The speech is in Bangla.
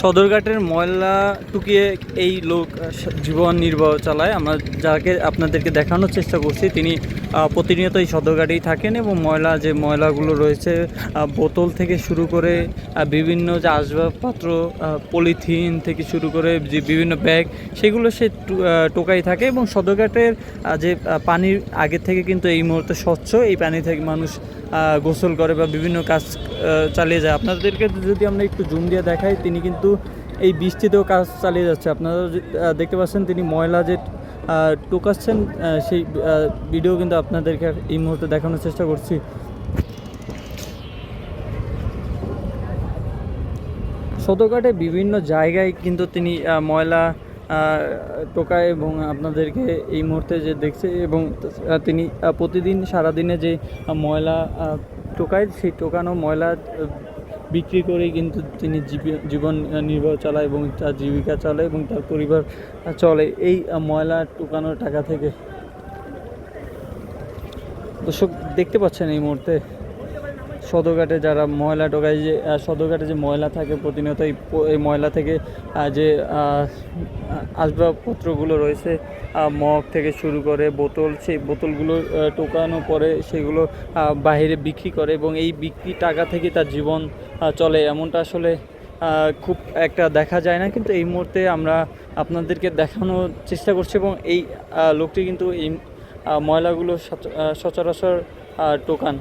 সদরঘাটের ময়লা টুকিয়ে এই লোক জীবন নির্বাহ চালায়। আমরা যাকে আপনাদেরকে দেখানোর চেষ্টা করছি, তিনি প্রতিনিয়ত এই সদরঘাটেই থাকেন এবং ময়লা, যে ময়লাগুলো রয়েছে বোতল থেকে শুরু করে বিভিন্ন যে আসবাবপত্র পলিথিন থেকে শুরু করে যে বিভিন্ন ব্যাগ, সেগুলো সে টোকাই থাকে এবং সদরঘাটের যে পানির আগে থেকে কিন্তু এই মুহূর্তে স্বচ্ছ, এই পানি থেকে মানুষ গোসল করে বা বিভিন্ন কাজ চালিয়ে যায়। আপনাদেরকে যদি আমরা একটু জুম দিয়ে দেখাই, তিনি কিন্তু এই বৃষ্টিতেও কাজ চালিয়ে যাচ্ছে। আপনারা দেখতে পাচ্ছেন তিনি ময়লা যে টোকাচ্ছেন সেই ভিডিও কিন্তু আপনাদেরকে এই মুহূর্তে দেখানোর চেষ্টা করছি। সদরঘাটে বিভিন্ন জায়গায় কিন্তু তিনি ময়লা টোকায় এবং আপনাদেরকে এই মুহূর্তে যে দেখছে এবং তিনি প্রতিদিন সারাদিনে যে ময়লা টোকায়, সেই টোকানো ময়লা বিক্রি করেই কিন্তু তিনি জীবি- জীবন নির্বাহ চালায় এবং তার জীবিকা চালায় এবং তার পরিবার চলে। এই ময়লা টোকানোর টাকা থেকে। দর্শক, দেখতে পাচ্ছেন এই মুহূর্তে সদরঘাটে যারা ময়লা টোকায় যে সদরঘাটে যে ময়লা থাকে প্রতিনিয়ত এই ময়লা থেকে যে আসবাবপত্রগুলো রয়েছে মগ থেকে শুরু করে বোতল, সেই বোতলগুলো টোকানো পরে সেগুলো বাইরে বিক্রি করে এবং এই বিক্রি টাকা থেকে তার জীবন চলে। এমনটা আসলে খুব একটা দেখা যায় না। কিন্তু এই মুহূর্তে আমরা আপনাদেরকে দেখানোর চেষ্টা করছি এবং এই লোকটি কিন্তু এই ময়লাগুলো সচ- সচরাচর টোকান।